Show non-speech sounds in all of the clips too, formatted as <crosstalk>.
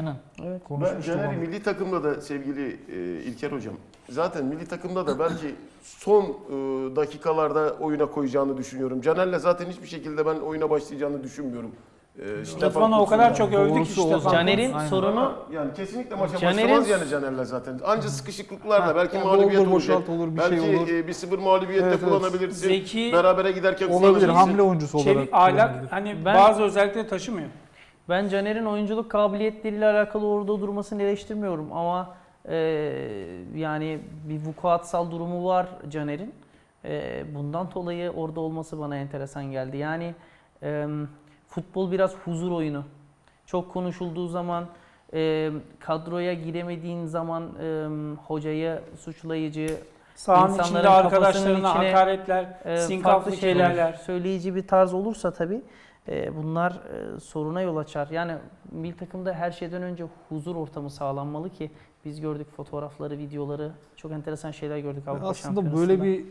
Aynen. Evet. Ben Caner'i onu. milli takımda da sevgili e, İlker Hocam, zaten milli takımda da belki son e, dakikalarda oyuna koyacağını düşünüyorum. Caner'le zaten hiçbir şekilde ben oyuna başlayacağını düşünmüyorum. E, Stefan Rıdvan'ı o kadar çok yani. övdük ki Stefan. Caner'in sorunu yani kesinlikle maça Caner'in- başlamaz yani Caner'le zaten. Anca sıkışıklıklarda belki Ya mağlubiyet doldur, olacak. olur, bir belki şey olur. e, bir sıfır mağlubiyette Evet, kullanabilirsin. Zeki, Berabere giderken Olabilir. Hamle oyuncusu olarak. çevik, ahlak hani Ben- bazı özellikleri taşımıyor. Ben Caner'in oyunculuk kabiliyetleriyle alakalı orada durmasını eleştirmiyorum ama e, yani bir vukuatsal durumu var Caner'in. E, bundan dolayı orada olması bana enteresan geldi. Yani e, futbol biraz huzur oyunu. Çok konuşulduğu zaman e, kadroya giremediğin zaman e, hocayı suçlayıcı, Sahanın içinde arkadaşlarına içine, hakaretler, e, farklı şeylerler. söyleyici bir tarz olursa tabii e, bunlar e, soruna yol açar. Yani milli takımda her şeyden önce huzur ortamı sağlanmalı ki biz gördük fotoğrafları, videoları, çok enteresan şeyler gördük Avrupa Aslında böyle bir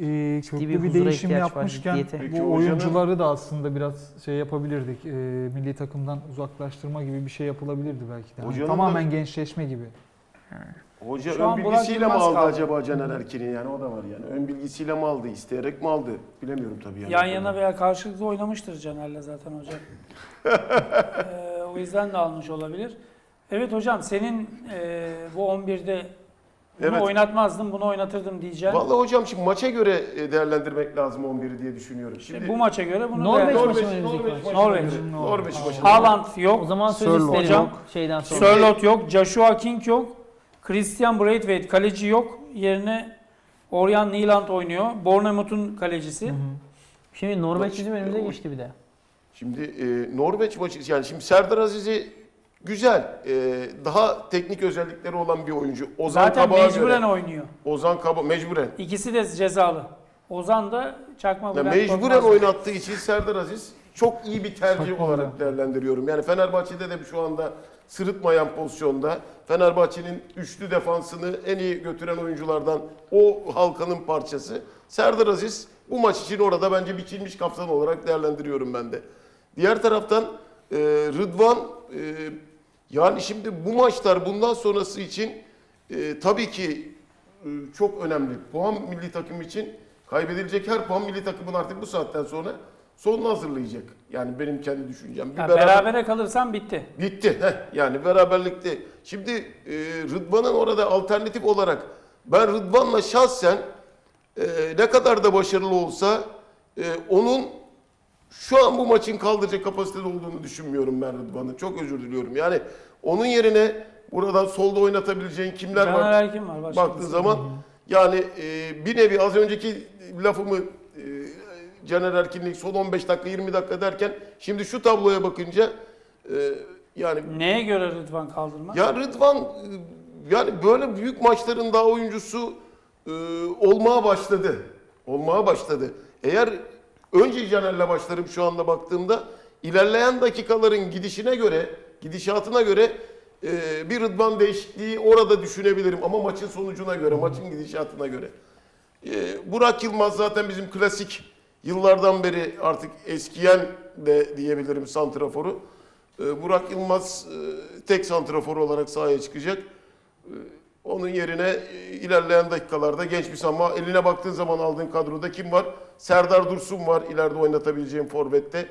e, köklü bir bir, değişim var, yapmışken. Peki bu oyuncuları da aslında biraz şey yapabilirdik. E, milli takımdan uzaklaştırma gibi bir şey yapılabilirdi belki de. Hocanın tamamen da- gençleşme gibi. Hoca Şu ön an Burak bilgisiyle mi Yılmaz aldı kaldı. acaba Caner Erkin'i yani o da var yani. Ön bilgisiyle mi aldı, isteyerek mi aldı? Bilemiyorum tabii yani. Yan yana veya karşılıklı oynamıştır Caner'le zaten hocam. <laughs> Ee, o yüzden de almış olabilir. Evet hocam senin e, bu 11'de bunu Evet. oynatmazdım, bunu oynatırdım diyeceğim. Vallahi hocam şimdi maça göre e, değerlendirmek lazım 11'i diye düşünüyorum. Şimdi bu maça göre bunu Norveç değerlendir- maçı Norveç, önümüzdeki Norveç, maç? maçına Norveç. Norveç maçı. Haaland O yok, zaman söz Sörloth isterim hocam. şeyden sonra. Sörloth yok, Joshua King yok, Christian Braithwaite kaleci yok. Yerine Orjan Nyland oynuyor. Bournemouth'un kalecisi. Şimdi Norveç bizim önümüze geçti bir de. Şimdi e, Norveç maçı yani şimdi Serdar Aziz'i güzel, e, daha teknik özellikleri olan bir oyuncu. Ozan Zaten Kabak'a mecburen göre. oynuyor. Ozan Kaba mecburen. İkisi de cezalı. Ozan da çakma Ya Bülent mecburen oynattığı için Serdar Aziz çok iyi bir tercih Sakın olarak değerlendiriyorum. Yani Fenerbahçe'de de şu anda sırıtmayan pozisyonda Fenerbahçe'nin üçlü defansını en iyi götüren oyunculardan o halkanın parçası. Serdar Aziz bu maç için orada bence biçilmiş kaptan olarak değerlendiriyorum ben de. Diğer taraftan e, Rıdvan e, yani şimdi bu maçlar bundan sonrası için e, tabii ki e, çok önemli. Puan milli takım için kaybedilecek her puan milli takımın artık bu saatten sonra sonunu hazırlayacak. Yani benim kendi düşüncem. Bir Ya beraber- berabere kalırsan bitti. Bitti. Heh, yani beraberlikte. Şimdi e, Rıdvan'ın orada alternatif olarak ben Rıdvan'la şahsen e, ne kadar da başarılı olsa e, onun şu an bu maçın kaldıracak kapasitede olduğunu düşünmüyorum ben Rıdvan'ın. Çok özür diliyorum. Yani onun yerine buradan solda oynatabileceğin kimler Caner var? Erkin var. Baktığın zaman yani e, bir nevi az önceki lafımı Caner Erkin'le son 15 dakika 20 dakika derken şimdi şu tabloya bakınca e, yani Neye göre Rıdvan kaldırmaz? ya Rıdvan e, yani böyle büyük maçların daha oyuncusu e, olmaya başladı. Olmaya başladı. Eğer önce Caner'le başlarım şu anda baktığımda ilerleyen dakikaların gidişine göre, gidişatına göre e, bir Rıdvan değişikliği orada düşünebilirim ama maçın sonucuna göre, maçın gidişatına göre. E, Burak Yılmaz zaten bizim klasik yıllardan beri artık eskiyen de diyebilirim santraforu. E, Burak Yılmaz e, tek santrafor olarak sahaya çıkacak. E, Onun yerine e, ilerleyen dakikalarda genç bir ama eline baktığın zaman aldığın kadroda kim var? Serdar Dursun var ileride oynatabileceğin forvette.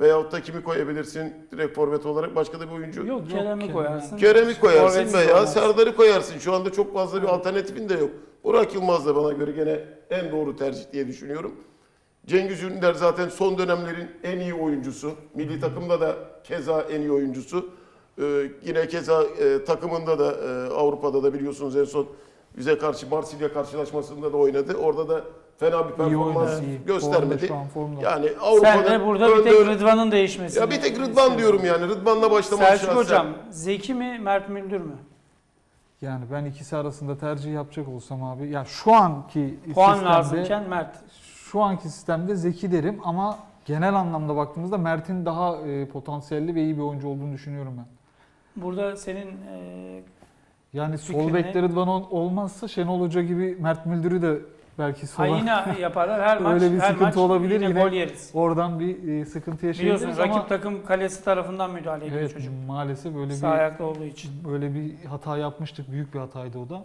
Veyahut da kimi koyabilirsin direkt forvet olarak başka da bir oyuncu. Yok Kerem'i Kerem. koyarsın. Kerem'i koyarsın Forvetsiz veya oynarsın. Serdar'ı koyarsın. Şu anda çok fazla bir alternatifin de yok. Burak Yılmaz da bana göre gene en doğru tercih diye düşünüyorum. Cengiz Ünder zaten son dönemlerin en iyi oyuncusu. Milli takımda da keza en iyi oyuncusu. Ee, yine keza e, takımında da e, Avrupa'da da biliyorsunuz en son bize karşı Marsilya karşılaşmasında da oynadı. Orada da fena bir İyi performans oynadı. iyi. göstermedi. Formda. Yani Sen Avrupa'da de burada bir tek Rıdvan'ın değişmesi. Ya bir tek Rıdvan diyorum yani. Rıdvan'la başlamak Selçuk şahsen. Hocam, Zeki mi, Mert Müldür mü? Yani ben ikisi arasında tercih yapacak olsam abi ya şu anki Puan lazımken Mert. Şu anki sistemde Zeki derim ama genel anlamda baktığımızda Mert'in daha e, potansiyelli ve iyi bir oyuncu olduğunu düşünüyorum ben. Burada senin e, Yani sol bekte Rıdvan ol- olmazsa Şenol Hoca gibi Mert Müldür'ü de belki sola Hayina <laughs> yaparlar her maç. Öyle bir her sıkıntı maç olabilir. Yine, Yine gol yeriz. oradan bir e, sıkıntı yaşayabiliriz Biliyorsun ama rakip takım kalesi tarafından müdahale ediyor evet çocuk. maalesef öyle Sağ bir ayaklı olduğu için. böyle bir hata yapmıştık. Büyük bir hataydı o da.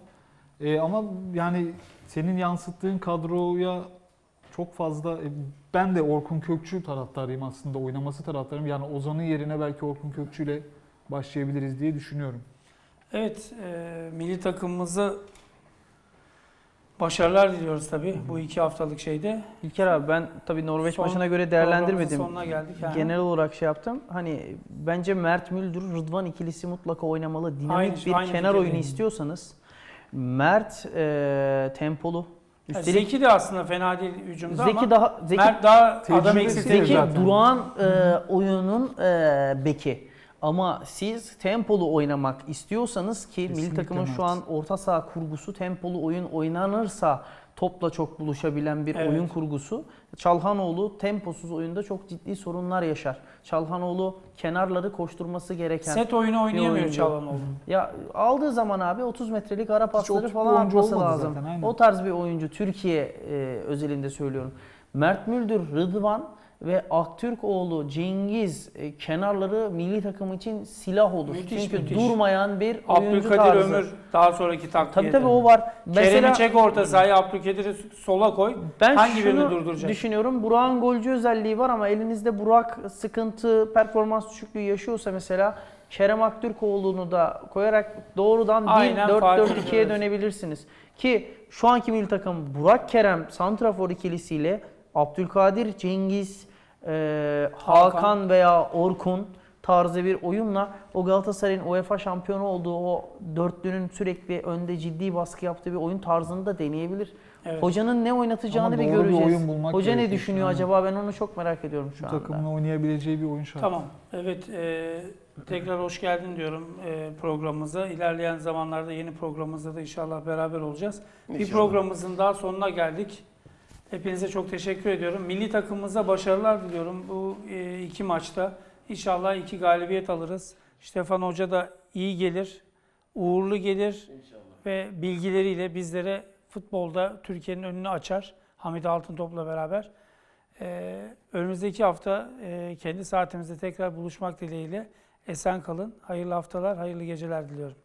E, ama yani senin yansıttığın kadroya çok fazla e, ben de Orkun Kökçü taraftarıyım aslında oynaması taraftarıyım. Yani Ozan'ın yerine belki Orkun Kökçü ile başlayabiliriz diye düşünüyorum. Evet, e, milli takımımızı başarılar diliyoruz tabii bu iki haftalık şeyde. İlker abi ben tabii Norveç Son maçına göre değerlendirmedim. Sonuna geldik. yani. Genel olarak şey yaptım. Hani bence Mert Müldür, Rıdvan ikilisi mutlaka oynamalı. Dinamik Aynı- bir aynı kenar oyunu fikirdeyim. istiyorsanız Mert e, tempolu. Üstelik Zeki de aslında fena değil hücumda Zeki ama daha Zeki Mert daha adam Tecrübesi eksiltiyor. Zeki zaten. durağan e, oyunun e, beki. Ama siz tempolu oynamak istiyorsanız ki milli Kesinlikle takımın şu Mert. an orta saha kurgusu tempolu oyun oynanırsa topla çok buluşabilen bir Evet. oyun kurgusu. Çalhanoğlu temposuz oyunda çok ciddi sorunlar yaşar. Çalhanoğlu kenarları koşturması gereken. Set oyunu oynayamıyor. Çalhanoğlu. Ya aldığı zaman abi 30 metrelik ara pasları falan atması lazım. zaten, aynen. o tarz bir oyuncu Türkiye e, özelinde söylüyorum. Mert Müldür, Rıdvan ve Aktürkoğlu, Cengiz e, kenarları milli takım için silah olur. Müthiş, Çünkü müthiş. durmayan bir oyuncu Abdülkadir tarzı. Ömür daha sonraki takviyede. Tabii tabii o var. Kerem'i çek orta sahaya Abdülkadir'i sola koy. Ben Hangi birini şunu durduracak? düşünüyorum. Burak'ın golcü özelliği var ama elinizde Burak sıkıntı, performans düşüklüğü yaşıyorsa mesela Kerem Aktürkoğlu'nu da koyarak doğrudan Aynen, değil Fatih, 4-4-2'ye evet. dönebilirsiniz. Ki şu anki milli takım Burak Kerem Santrafor ikilisiyle Abdülkadir, Cengiz, e, Hakan. Hakan. veya Orkun tarzı bir oyunla o Galatasaray'ın UEFA şampiyonu olduğu o dörtlünün sürekli önde ciddi baskı yaptığı bir oyun tarzını da deneyebilir. Evet. Hocanın ne oynatacağını bir doğru bir göreceğiz. oyun bulmak Hoca ne düşünüyor Aynen. acaba ben onu çok merak ediyorum şu Bu anda. takımın oynayabileceği bir oyun şart. Tamam. Evet. e, tekrar hoş geldin diyorum e, programımıza. İlerleyen zamanlarda yeni programımızda da inşallah beraber olacağız. Bir İnşallah. programımızın daha sonuna geldik. Hepinize çok teşekkür ediyorum. Milli takımımıza başarılar diliyorum bu e, iki maçta. İnşallah iki galibiyet alırız. Stefan Hoca da iyi gelir, uğurlu gelir ve bilgileriyle bizlere futbolda Türkiye'nin önünü açar. Hamit Altıntop'la beraber. Ee, önümüzdeki hafta e, kendi saatimizde tekrar buluşmak dileğiyle esen kalın. Hayırlı haftalar, hayırlı geceler diliyorum.